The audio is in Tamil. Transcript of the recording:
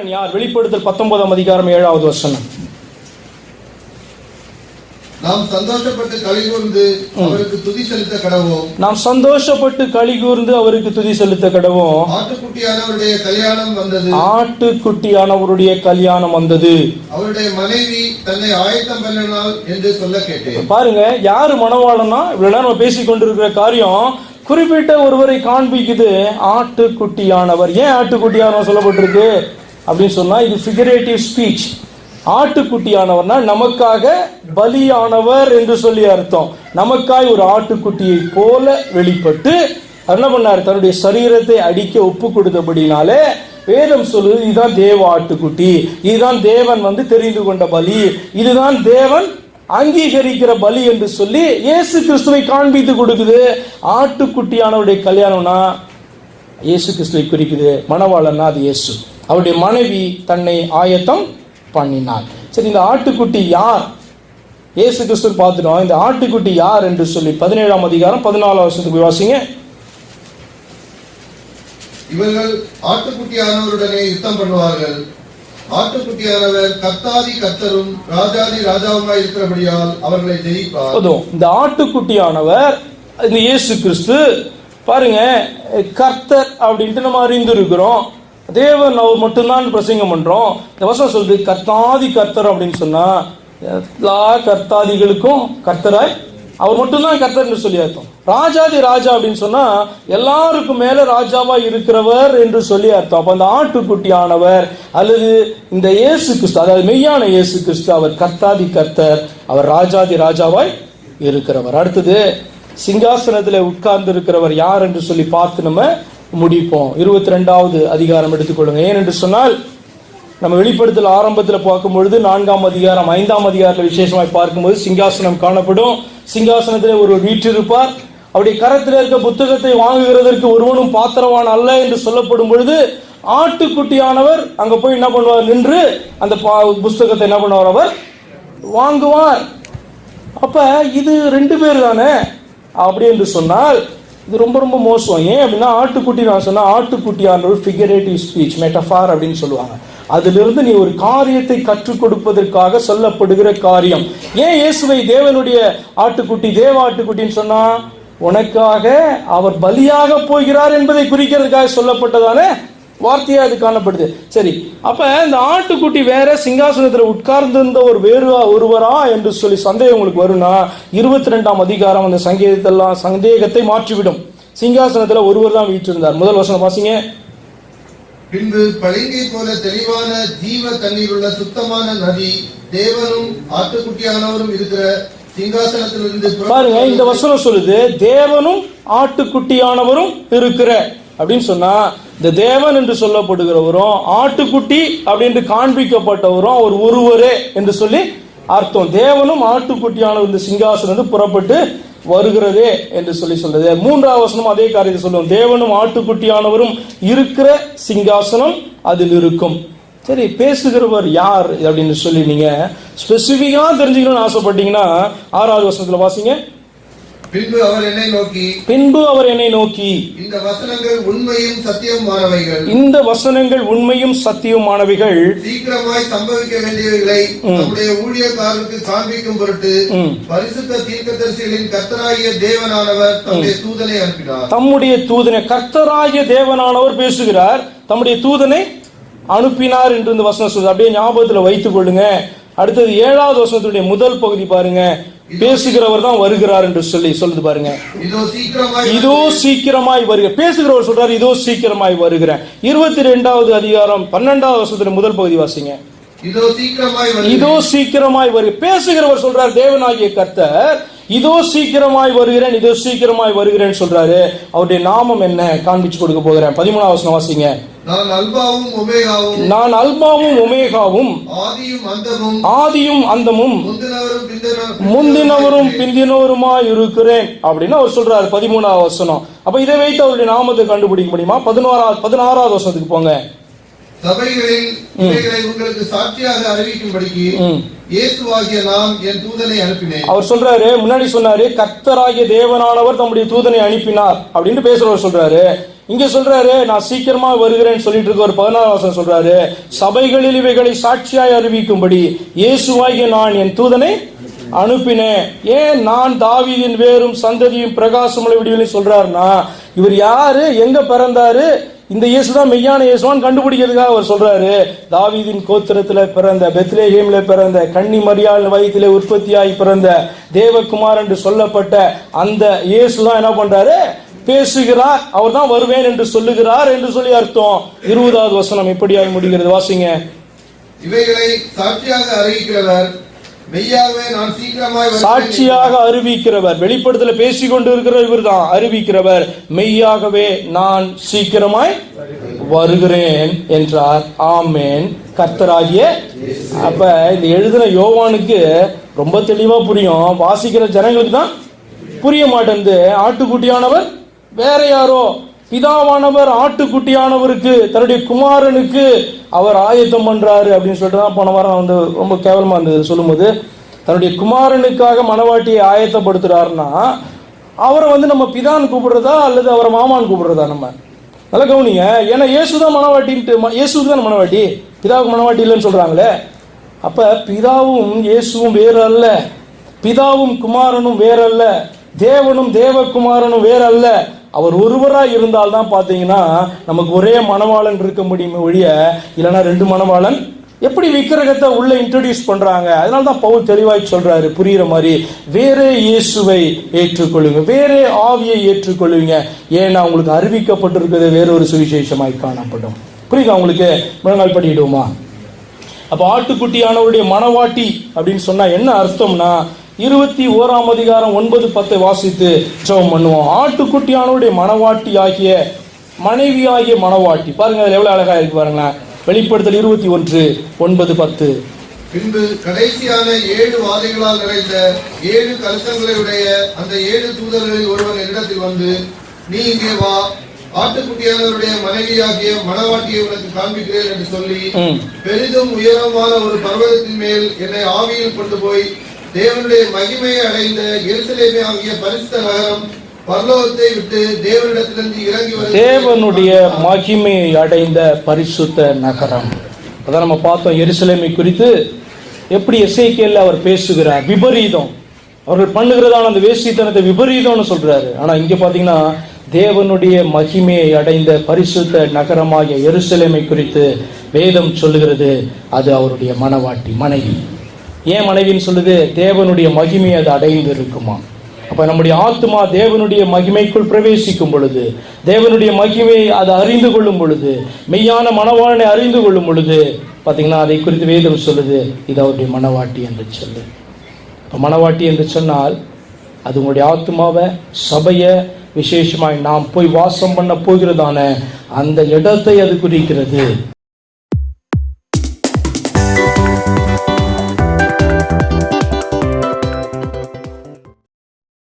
மணவாளன் யார்? வெளிப்படுத்தல் பத்தொன்பதாம் அதிகாரம் ஏழாவது வசனம். நாம் சந்தோஷப்பட்டு கலிகூர்ந்து அவருக்கு துதி செலுத்த கடவோம். நாம் சந்தோஷப்பட்டு களி கூர்ந்து அவருக்கு துதி செலுத்த கடவும். ஆட்டுக்குட்டியானவருடைய கல்யாணம் வந்தது. ஆட்டுக்குட்டியானவருடைய கல்யாணம் வந்தது. அவருடைய மனைவி தன்னை ஆயத்தம் பண்ணினாள் என்று சொல்ல கேட்டேன். பாருங்க யாரு மணவாளனா இவ்வளவு நேரம் பேசிக் கொண்டிருக்கிற காரியம் குறிப்பிட்ட ஒருவரை காண்பிக்குது ஆட்டுக்குட்டியானவர். ஏன் ஆட்டுக்குட்டியானவர் சொல்லப்பட்டிருக்கு? அப்படின்னு சொன்னால் இது ஃபிகரேட்டிவ் ஸ்பீச் ஆட்டுக்குட்டியானவர்னா நமக்காக பலியானவர் என்று சொல்லி அர்த்தம். நமக்காய் ஒரு ஆட்டுக்குட்டியை போல வெளிப்பட்டு என்ன பண்ணார்? தன்னுடைய சரீரத்தை அடிக்க ஒப்பு கொடுத்தபடினாலே வேதம் சொல்லுது இதுதான் தேவ ஆட்டுக்குட்டி. இதுதான் தேவன் வந்து தெரிந்து கொண்ட பலி. இதுதான் தேவன் அங்கீகரிக்கிற பலி என்று சொல்லி இயேசு கிறிஸ்துவை காண்பித்து கொடுக்குது. ஆட்டுக்குட்டியானவருடைய கல்யாணம்னா இயேசு கிறிஸ்துவை குறிக்குது. மணவாளன்னா அது இயேசு. அவருடைய மனைவி தன்னை ஆயத்தம் பண்ணினார் சரி இந்த ஆட்டுக்குட்டி யார்? இயேசு கிறிஸ்து பார்த்துட்டோம். இந்த ஆட்டுக்குட்டி யார் என்று சொல்லி பதினேழாம் அதிகாரம் பதினாலாம் வருஷத்துக்கு போய் வாசிங்க. இவர்கள் ஆட்டுக்குட்டியானவருடனே யுத்தம் பண்ணுவார்கள். ஆட்டுக்குட்டியானவர் கர்த்தாதி கர்த்தரும் ராஜாதி ராஜாவுமாய் இருக்கிறபடியால் அவர்களை ஜெயிப்பார். போதும். இந்த ஆட்டுக்குட்டியானவர் இந்த இயேசு கிறிஸ்து பாருங்க கர்த்தர் அப்படின்ட்டு நம்ம அறிந்திருக்கிறோம். தேவன் அவர் மட்டும்தான் பிரசங்கம் பண்றோம். இந்த வசனம் சொல்றது கர்த்தாதி கர்த்தர் அப்படின்னு சொன்னா எல்லா கர்த்தாதிகளுக்கும் கர்த்தராய் அவர் மட்டும்தான் கர்த்தர்னு சொல்லி அர்த்தம். ராஜாதி ராஜா அப்படின்னு சொன்னா எல்லாருக்கும் மேல ராஜாவா இருக்கிறவர் என்று சொல்லி அர்த்தம். அப்ப அந்த ஆட்டுக்குட்டியானவர் அல்லது இந்த இயேசு கிறிஸ்து அதாவது மெய்யான இயேசு கிறிஸ்து அவர் கர்த்தாதி கர்த்தர் அவர் ராஜாதி ராஜாவாய் இருக்கிறவர். அடுத்தது சிங்காசனத்தில் உட்கார்ந்து இருக்கிறவர் யார் என்று சொல்லி பார்த்து நம்ம முடிப்போம். இருபத்தி ரெண்டாவது அதிகாரம் எடுத்துக்கொள்ளுங்க. ஏனென்று சொன்னால் நம்ம வெளிப்படுத்தல் ஆரம்பத்தில் பார்க்கும் பொழுது நான்காம் அதிகாரம் ஐந்தாம் அதிகாரத்தில் விசேஷமாய் பார்க்கும்போது சிங்காசனம் காணப்படும். சிங்காசனத்தில் ஒரு வீற்றிருப்பார். அவருடைய கரத்தில் இருக்க புத்தகத்தை வாங்குகிறதற்கு ஒருவனும் பாத்திரவான் அல்ல என்று சொல்லப்படும் பொழுது ஆட்டுக்குட்டியானவர் அங்க போய் என்ன பண்ணுவார்? நின்று அந்த பா- புஸ்தகத்தை என்ன பண்ணுவார் அவர்? வாங்குவார். அப்ப இது ரெண்டு பேர் தானே? அப்படி என்று சொன்னால் இது ரொம்ப ரொம்ப மோசம். ஏன் அப்படின்னா ஆட்டுக்குட்டி நான் சொன்னால் ஆட்டுக்குட்டியான ஒரு ஃபிகரேட்டிவ் ஸ்பீச் மெட்டஃபார் அப்படின்னு சொல்லுவாங்க. அதிலிருந்து நீ ஒரு காரியத்தை கற்றுக் கொடுப்பதற்காக சொல்லப்படுகிற காரியம். ஏன் இயேசுவை தேவனுடைய ஆட்டுக்குட்டி தேவ ஆட்டுக்குட்டின்னு சொன்னா உனக்காக அவர் பலியாக போகிறார் என்பதை குறிக்கிறதுக்காக சொல்லப்பட்டதானே வார்த்தையா அது காணப்படுது. சரி அப்ப இந்த ஆட்டுக்குட்டி வேற சிங்காசனத்துல உட்கார்ந்திருந்த ஒரு வேறு ஒருவரா என்று சொல்லி சந்தேகம் உங்களுக்கு வரும்னா இருபத்தி ரெண்டாம் அதிகாரம் அந்த சங்கீதத்தெல்லாம் சந்தேகத்தை மாற்றிவிடும். சிங்காசனத்துல ஒருவர் தான் வீற்றிருந்தார். முதல் வசனம் வாசிங்க. பின்பு பளிங்கை போல தெளிவான ஜீவ தண்ணீர் உள்ள சுத்தமான நதி தேவனும் ஆட்டுக்குட்டியானவரும் இருக்கிற பாருங்க இந்த வசனம் சொல்லுது தேவனும் ஆட்டுக்குட்டியானவரும் இருக்கிற அப்படின்னு சொன்னா இந்த தேவன் என்று சொல்லப்படுகிறவரும் ஆட்டுக்குட்டி அப்படின்னு காண்பிக்கப்பட்டவரும் அவர் ஒருவரே என்று சொல்லி அர்த்தம். தேவனும் ஆட்டுக்குட்டியானவர் இந்த சிங்காசனம் புறப்பட்டு வருகிறதே என்று சொல்லி சொல்றது. மூன்றாவது வசனம் அதே காரியத்தை சொல்லுவோம் தேவனும் ஆட்டுக்குட்டியானவரும் இருக்கிற சிங்காசனம் அதில் இருக்கும். சரி பேசுகிறவர் யார் அப்படின்னு சொல்லி நீங்க ஸ்பெசிஃபிக்காக தெரிஞ்சுக்கணும்னு ஆசைப்பட்டீங்கன்னா ஆறாவது வசனத்துல வாசிங்க. பின்பு அவர் என்னை நோக்கி பின்பு அவர் என்னை நோக்கி இந்த வசனங்கள் உண்மையும் சத்தியமானவைகள் இந்த வசனங்கள் உண்மையும் சத்தியமானவைகள் சீக்கிரமாய் சம்பவிக்க வேண்டியவைகளை நம்முடைய ஊழியக்காரருக்கு காண்பிக்கும் பொருட்டு. பரிசுத்த தீர்க்கதரிசிகளின் கர்த்தராகிய தேவனானவர் தம்முடைய தூதனை அனுப்பினார். தம்முடைய தூதனை கர்த்தராகிய தேவனானவர் பேசுகிறார். தம்முடைய தூதனை அனுப்பினார் என்று இந்த வசனம் சொல்லுது. அப்படியே ஞாபகத்துல வைத்துக் கொள்ளுங்க அடுத்தது ஏழாவது வசனத்துடைய முதல் பகுதி பாருங்க. பேசுகிறவர் தான் வருகிறார் என்று சொல்லி சொல்லுது பாருங்க. இதோ சீக்கிரமாய் இதோ சீக்கிரமாய் வருக பேசுகிறவர் சொல்றார் இதோ சீக்கிரமாய் வருகிறேன். இருபத்தி ரெண்டாவது அதிகாரம் பன்னெண்டாவது வருஷத்துல முதல் பகுதி வாசிங்க. இதோ சீக்கிரமாய் வந்து இதோ சீக்கிரமாய் வருக பேசுகிறவர் சொல்றார் தேவனாகிய கர்த்தர் இதோ சீக்கிரமாய் வருகிறேன் இதோ சீக்கிரமாய் வருகிறேன் சொல்றாரு. அவருடைய நாமம் என்ன? காண்பிச்சு கொடுக்க போகிறேன். பதிமூணாவது வாசிங்க. நான் அல்பாவும் ஒமேகாவும். நான் அல்பாவும் ஒமேகாவும். ஆதியும் அந்தமும். ஆதியும் அந்தமும். முந்தினவரும் பிந்தின முந்தினவரும் பிந்தினவருமாய் இருக்கிறேன் அப்படின்னு அவர் சொல்றாரு பதிமூணாவது வசனம். அப்ப இதை வைத்து அவருடைய நாமத்தை கண்டுபிடிக்க முடியுமா? பதினோராவது பதினாறாவது வசனத்துக்கு போங்க. சபைகளில் இவைகளை உங்களுக்கு சாட்சியாக அறிவிக்கும்படிக்கு ம். இயேசுவாகிய நான் என் தூதனை அனுப்பினேன். அவர் சொல்றாரு முன்னாடி சொன்னாரு கர்த்தராகிய தேவனானவர் தம்முடைய தூதனை அனுப்பினார் அப்படின்னு பேசுறவர் சொல்றாரு. இங்க சொல்றாரு நான் சீக்கிரமா வருகிறேன்னு சொல்லிட்டு இருக்க ஒரு பதினாறு வருஷம் சொல்றாரு சபைகளில் இவைகளை சாட்சியாய் அறிவிக்கும்படி இயேசுவாகிய நான் என் தூதனை அனுப்பினேன். ஏன் நான் தாவியின் வேரும் சந்ததியும் பிரகாசமுள்ள விடியலையும் சொல்றாருன்னா இவர் யாரு? எங்க பிறந்தாரு? இந்த இயேசு தான் மெய்யான இயேசுவான் கண்டுபிடிக்கிறதுக்காக அவர் சொல்றாரு. தாவீதின் கோத்திரத்துல பிறந்த பெத்லேஹேம்ல பிறந்த கன்னி மரியாள் வயிற்றிலே உற்பத்தியாகி பிறந்த தேவகுமார் என்று சொல்லப்பட்ட அந்த இயேசு தான் என்ன பண்றாரு? பேசுகிறார் அவர் தான் வருவேன் என்று சொல்லுகிறார் என்று சொல்லி அர்த்தம். இருபதாவது வசனம் எப்படியாய் முடிகிறது? வாசிங்க. இவைகளை சாட்சியாக அறிவிக்கிறவர் மெய்யாகவே நான் சீக்கிரமாய் வருகிறேன் சாட்சியாக அறிவிக்கிறவர். வெளிப்படத்துல பேசிக் கொண்டு இருக்கிற இவர் தான் அறிவிக்கிறவர் மெய்யாகவே நான் சீக்கிரமாய் வருகிறேன் என்றார். ஆமேன். கர்த்தராகிய அப்ப இந்த எழுதின யோவானுக்கு ரொம்ப தெளிவா புரியும். வாசிக்கிற ஜனங்களுக்கு தான் புரிய மாட்டேங்குது ஆட்டுக்குட்டியானவர் வேற யாரோ பிதாவானவர் ஆட்டுக்குட்டியானவருக்கு தன்னுடைய குமாரனுக்கு அவர் ஆயத்தம் பண்றாரு அப்படின்னு சொல்லிட்டு தான் போன வாரம் வந்து ரொம்ப கேவலமா இருந்தது சொல்லும்போது தன்னுடைய குமாரனுக்காக மனவாட்டியை ஆயத்தப்படுத்துறாருன்னா அவரை வந்து நம்ம பிதான் கூப்பிடுறதா அல்லது அவரை மாமான்னு கூப்பிடுறதா நம்ம? நல்லா கவனிங்க. ஏன்னா இயேசு தான் மனவாட்டின்ட்டு இயேசுக்கு தான் மனவாட்டி? பிதாவுக்கு மனவாட்டி இல்லைன்னு சொல்றாங்களே. அப்ப பிதாவும் இயேசுவும் வேறு அல்ல பிதாவும் குமாரனும் வேறல்ல. தேவனும் தேவகுமாரனும் வேறல்ல. அவர் ஒருவராக இருந்தால் தான் பார்த்தீங்கன்னா நமக்கு ஒரே மணவாளன் இருக்க முடியும் ஒழிய இல்லைன்னா ரெண்டு மணவாளன்? எப்படி விக்கிரகத்தை உள்ள இன்ட்ரடியூஸ் பண்றாங்க? அதனால தான் பவுல் தெளிவாய் சொல்றாரு புரியுற மாதிரி வேறே இயேசுவை ஏற்றுக்கொள்ளுங்க வேறே ஆவியை ஏற்றுக்கொள்வீங்க ஏன்னா உங்களுக்கு அறிவிக்கப்பட்டிருக்கிறது வேறொரு சுவிசேஷமாய் காணப்படும். புரியுதா உங்களுக்கு? முழங்கால் பண்ணிவிடுவோமா அப்போ ஆட்டுக்குட்டியானவருடைய மனவாட்டி அப்படின்னு சொன்னா என்ன அர்த்தம்னா இருபத்தி ஓராம் அதிகாரம் ஒன்பது பத்தை வாசித்து ஜெபம் பண்ணுவோம். ஆட்டுக்குட்டியானவருடைய மனவாட்டி ஆகிய மனைவி ஆகிய மனவாட்டி. பாருங்க அதுல எவ்வளவு அழகா இருக்கு பாருங்களேன். வெளிப்படுத்தல் இருபத்தி ஒன்று ஒன்பது பத்து. பின்பு கடைசியான ஏழு வாதைகளால் நிறைந்த ஏழு கலசங்களுடைய அந்த ஏழு தூதர்களில் ஒருவன் என்னிடத்தில் வந்து நீ இங்கே வா. ஆட்டுக்குட்டியானவருடைய மனைவியாகிய மணவாட்டியை உனக்கு காண்பிக்கிறேன் என்று சொல்லி. பெரிதும் உயரமான ஒரு பர்வதத்தின் மேல் என்னை ஆவியில் கொண்டு போய் தேவனுடைய மகிமையை அடைந்த எருசலேமே ஆகிய பரிசுத்த நகரம் பரலோகத்தை விட்டு தேவனிடத்திலிருந்து இறங்கி வர தேவனுடைய மகிமையை அடைந்த பரிசுத்த நகரம். அதான் நம்ம பார்த்தோம் எருசலேமை குறித்து. எப்படி எஸ்ஐகேல அவர் பேசுகிறார்? விபரீதம். அவர்கள் பண்ணுகிறதான அந்த வேசித்தனத்தை விபரீதம்னு சொல்றாரு. ஆனா இங்க பாத்தீங்கன்னா தேவனுடைய மகிமையை அடைந்த பரிசுத்த நகரமாகிய எருசலேமை குறித்து வேதம் சொல்லுகிறது. அது அவருடைய மனவாட்டி மனைவி. ஏன் மனைவின்னு சொல்லுது தேவனுடைய மகிமை அது அடைந்து இருக்குமா அப்போ நம்முடைய ஆத்மா தேவனுடைய மகிமைக்குள் பிரவேசிக்கும் பொழுது தேவனுடைய மகிமையை அதை அறிந்து கொள்ளும் பொழுது மெய்யான மனவாளனை அறிந்து கொள்ளும் பொழுது பார்த்தீங்கன்னா அதை குறித்து வேதம் சொல்லுது இது அவருடைய மனவாட்டி என்று சொல்லு. இப்போ மனவாட்டி என்று சொன்னால் அது உங்களுடைய ஆத்மாவை சபையை விசேஷமாய் நாம் போய் வாசம் பண்ண போகிறதான அந்த இடத்தை அது குறிக்கிறது.